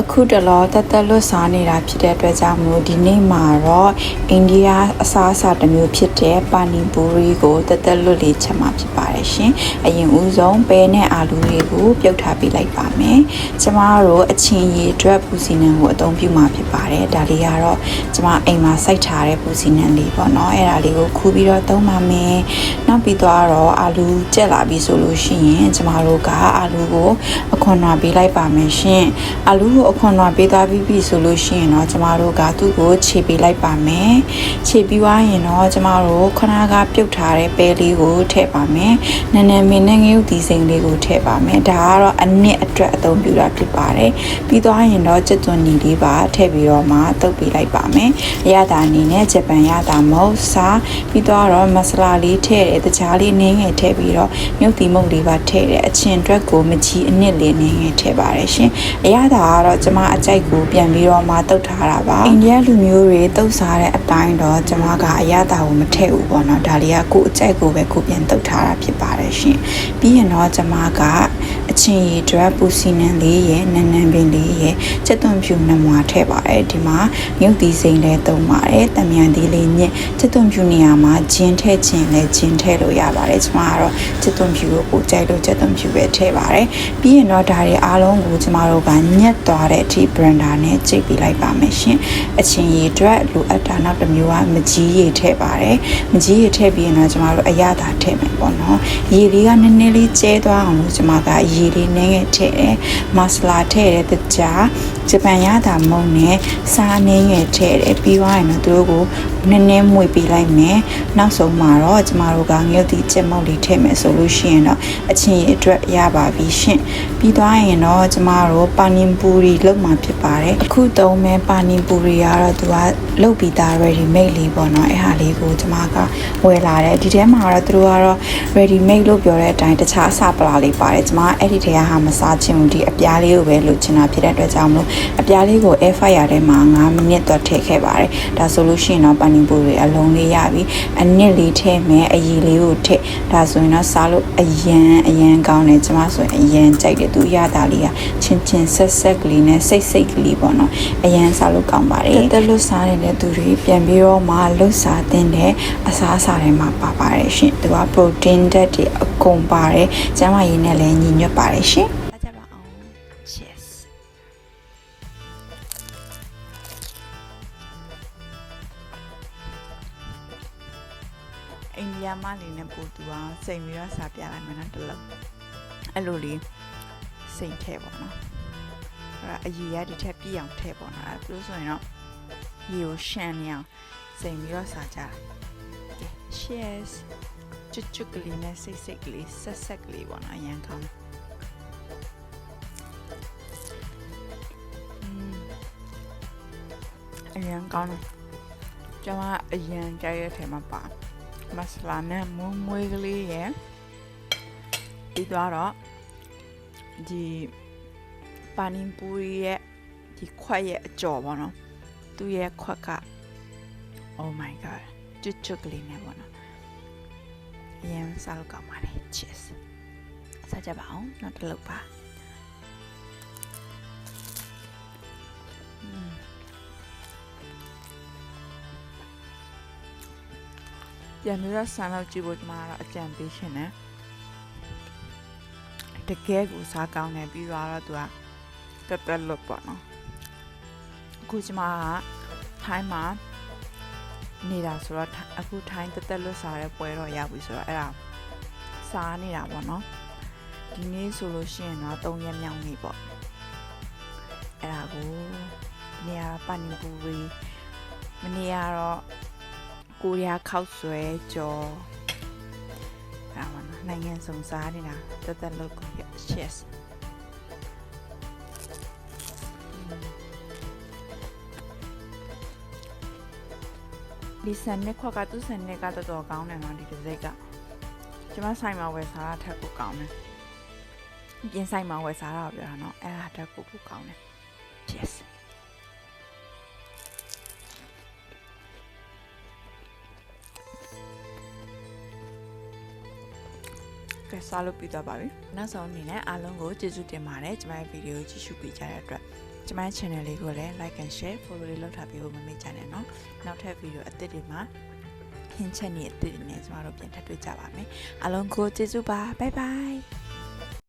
အခုတလောတက်တက်လွတ်စားနေတာဖြစ်တဲ့အတွက်ကြောင့်မလို့ဒီနေ့မှာတော့အိန္ဒိယအစားအစာတစ်မျိုးဖြစ်တဲ့ပါနီပူရီကိုတက်တက်လွတ်လေးချက်မှာဖြစ်ပါတယ်ရှင်။အရင်ဦးဆုံးပဲနဲ့အာလူတွေကိုပြုတ်ထားပေးလိုက်ပါမယ်။ကျမတို့အချင်းရည်အတွက်ပူစီနံကိုအသုံးပြုမှာဖြစ်ပါတယ်။ဒါလေးကတော့ကျမအိမ်မှာစိုက်ထားတဲ့ပူစီနံလေးပေါ့နော်။အဲ့ဒါလေးကိုခူးပြီးတော့သုံးပါမယ်။နောက်ပြီးတော့အာလူကျက်လာပြီဆိုလို့ရှိရင်ကျမတို့ကအာလူကိုအခွန်နာပေးလိုက်ပါမယ်ရှင်။အာလူကိုအခွန်နာပေးသွားပြီးပြီဆိုလို့ရှိရင်တော့ကျမတို့ကသူ့ကိုခြေပေးလိုက်ပါမယ်။ခြေပြီးသွားရင်တော့ကျမတို့ခဏကပြုတ်ထားတဲ့ပဲလေးကိုထည့်ပါမယ်။နည်းနည်းမင်းနဲ့ငရုတ်ဒီစိန်လေးကိုထည့်ပါမယ်။ဒါကတော့အနစ်အတွက်အသုံးပြုတာဖြစ်ပါတယ်။ပြီးသွားရင်တော့ကြက်သွန်နီလေးပါထည့်ပြီးတော့မှတုပ်ပေးလိုက်ပါမယ်။အရသာအနေနဲ့ဂျပန်ရတာမဟုတ်စားပြီးတော့မဆလာလေးထည့်တယ်တခြားလေးနင်းငယ်ထည့်ပြီးတော့မြုပ်တီမုတ်လေးပါထည့်တယ်အချင်အတွက်ကိုမကြီးအနစ်လေးနင်းငယ်ထည့်ပါတယ်ရှင်။အရသာကတော့ကျမအကြိုက်ကိုပြန်ပြီးတော့မှတုပ်ထားတာပါ။အိန္ဒိယလူမျိုးတွေတုပ်စားတဲ့အတိုင်းတော့ကျမကအရသာကိုမထည့်ဘူးပေါ့နော်။ဒါလေးကကိုယ်အကြိုက်ကိုပဲကိုပြန်တုပ်ထားတာဖြစ်ပါတယ်ရှင်။ပြီးရင်တော့ကျမကအချင်းရီဒရက်ပူစီနန်လေးရဲ့နန်နန်ပင်လေးရဲ့ချက်သွန်ဖြူနမွာထည့်ပါတယ်ဒီမှာမြုပ်သီးစိမ့်လည်းသုံးပါတယ်တမြန်သီးလေးညက်ချက်သွန်ဖြူနေရာမှာဂျင်းထည့်ခြင်းလည်းဂျင်းထည့်လို့ရပါတယ်ကျမကတော့ချက်သွန်ဖြူကိုပိုကြိုက်လို့ချက်သွန်ဖြူပဲထည့်ပါတယ်ပြီးရင်တော့ဒါတွေအားလုံးကိုကျမတို့ကညက်သွားတဲ့အထိ blender နဲ့ကြိတ်ပြီးလိုက်ပါမယ်ရှင်အချင်းရီဒရက်လိုအပ်တာနောက်တစ်မျိုးကမကြီးရည်ထည့်ပါတယ်မကြီးရည်ထည့်ပြီးရင်တော့ကျမတို့အရသာထည့်မယ်ပေါ့နော်ရေလေးကနည်းနည်းလေးကျဲသွားအောင်လို့ကျမကရေလေးနည်းငယ်ထည့်တယ်မဆလာထည့်တယ်တကြားဂျပန်ရတာမုံနဲ့စားနည်းငယ်ထည့်တယ်ပြီးသွားရင်တော့သူတို့ကိုနည်းနည်းမွေပေးလိုက်မယ်နောက်ဆုံးမှာတော့ကျမတို့ကငရုတ်တီကြက်မုတ်လေးထည့်မယ်ဆိုလို့ရှိရင်တော့အချင်းရအတွက်ရပါပြီရှင်ပြီးသွားရင်တော့ကျမတို့ပါနင်ပူရီလုပ်မှာဖြစ်ပါတယ်အခုသုံးမဲ့ပါနင်ပူရီကတော့သူက လုပ်ပြီးသား ready made လေးပေါ့နော်အဲ့ဟာလေးကိုကျမကဝယ်လာတယ်ဒီထဲမှာတော့သူတို့ကတော့ ready made လို့ပြောတဲ့အတိုင်းတခြားအစာပလာလေးပါတယ်ကျမအဲ့ဒီထဲကဟာမစားချင်ဘူးဒီအပြားလေးကိုပဲလုပ်ချင်တာဖြစ်တဲ့အတွက်ကြောင့်မလို့အပြားလေးကို air fryer ထဲမှာ9မိနစ်တော့ထည့်ခဲ့ပါတယ်ဒါဆိုလို့ရှိရင်တော့ပန်နီပူတွေအလုံးလေးရပြီအနစ်လေးထည့်မယ်အရည်လေးကိုထည့်ဒါဆိုရင်တော့စားလို့အရန်အရန်ကောင်းတယ်ကျမဆိုရင်အရန်ကြိုက်တယ်သူရတာလေးကချင်းချင်းဆက်ဆက်ကလေးနဲ့စိတ်စိတ်ကလေးပေါ့နော်အရန်စားလို့ကောင်းပါတယ်တက်လို့စားနေတဲ့သူတွေပြန်ပြီးတော့မှလှုပ်စားတင်တဲ့အစားအစာတွေမှာပါပါတယ်ရှင်သူက protein ဓာတ်တွေအကုန်ပါတယ်ကျန်းမာရေးနဲ့လည်းညီညွတ်ပါတယ်ရှင်ကြပါအောင် cheers အိန္ဒိယမလေးနဲ့ပို့သူအောင်စိန်ပြီးတော့စားပြလိုက်မယ်နော်တလုံးအဲ့လိုလေးစိန်ထဲပေါ့နော်အဲ့ဒါအကြီးရဒီထက်ပြည့်အောင်ထဲပေါ့နော်အဲ့လိုဆိုရင်တော့ ရေကိုရှန်နေအောင်စိန်ပြီးတော့စားကြတာ cheers ကျွတ်ကျွတ်ကလေးနဲ့စိတ်စိတ်ကလေးဆက်ဆက်ကလေးပေါ့နော်အရန်ကောင်းอืมအရန်ကောင်းတယ်ကျွန်မအရန်ကြိုက်ရတဲ့ထဲမှာပါမဆလာနဲ့မွေးမွေးကလေးရယ်ပြီးတော့ဒီပါနင်ပူရီရဲ့ဒီခွက်ရဲ့အကြော်ပေါ့နော် သူ့ရဲ့ခွက်က oh my god ကျွတ်ကျွတ်ကလေးနဲ့ပေါ့နော်အရင်စားလို့ကောင်းပါတယ် cheers စားကြပါအောင်နောက်တစ်လုပ်ပါอืมပြန်ပြီးတော့ဆန်လောက်ကြည့်ဖို့ဒီမှာတော့အကြံပေးရှင်တယ်တကယ်ကိုစားကောင်းတယ်ပြီးတော့သူကတက်တက်လွတ်ပေါ့နော် အခုဒီမှာကထိုင်းမှာနေတာဆိုတော့ထိုင်းအခုထိုင်းတက်တက်လွတ်စားတဲ့ပွဲတော့ရောက်ပြီဆိုတော့အဲ့ဒါစားနေတာပေါ့နော်ဒီနေ့ဆိုလို့ရှိရင်တော့၃ရက်မြောက်နေ့ပေါ့အဲ့ဒါကိုနေရာပန်နီပူရီမနေ့ကတော့ကိုရီးယားခောက်ဆွဲကြော်အဲ့ဒါပေါ့နော်နိုင်ငံစုံစားနေတာတက်တက်လွတ်ကို cheers ဒီဆန်နဲ့ခွက်ကသူ့ဆန်နဲ့ကတော်တော်ကောင်းတယ်နော်ဒီတစ်စိတ်ကကျွန်မဆိုင်မှာဝယ်စားတာထက်ကိုကောင်းတယ်ပြင်ဆိုင်မှာဝယ်စားတာပြောတာနော်အဲ့ဒါထက်ကိုကိုကောင်းတယ် yes ကဲစားလို့ပြီးတော့ပါပြီနောက်ဆုံးအနေနဲ့အားလုံးကိုကျေးဇူးတင်ပါတယ်ကျွန်မရဲ့ဗီဒီယိုကြည့်ရှုပေးကြတဲ့အတွက် ကျမ channel လေးကိုလည်း like and share follow လေးလုပ်ထားပေးဖို့မမေ့ကြနဲ့နော်နောက်ထပ် video အသစ်တွေမှာခင်းချက်နေအသစ်တွေနဲ့ကျမတို့ပြန်ထပ်တွေ့ကြပါမယ်အားလုံးကိုကျေးဇူးပါ bye bye